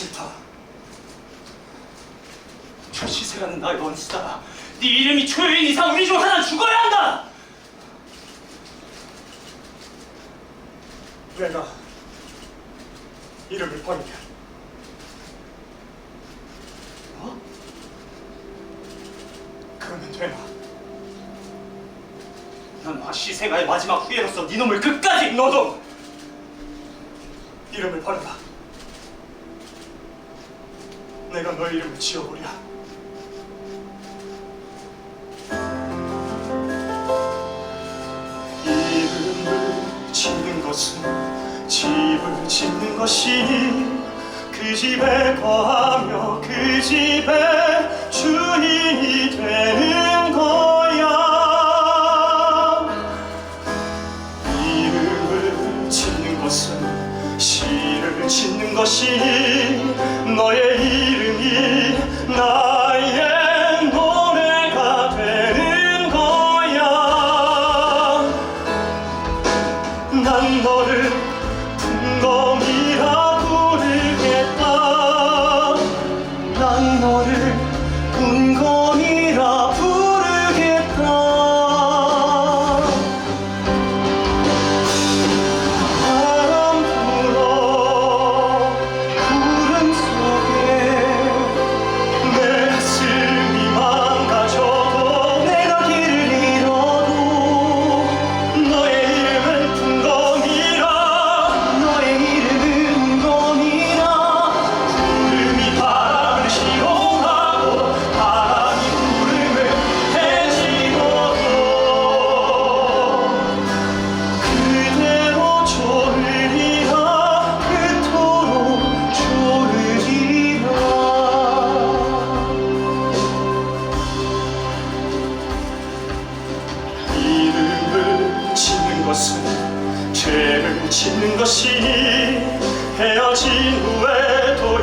싫다. 저 시세라는 나의 원수다. 네 이름이 초여인 이상 우리 중 하나 죽어야 한다. 내가 이름을 버리면 뭐? 그러면 되나? 난 화시세가의 마지막 후예로서 네 놈을 끝까지 너도 이름을 버려라. 내가 너 이름을 지어보랴. 이름을 짓는 것은 집을 짓는 것이니 그 집에 거하며 그 집에 주인이 되는 거야. 이름을 짓는 것은 시를 짓는 것이니 풍검이 죄를 짓는 것이 헤어진 후에도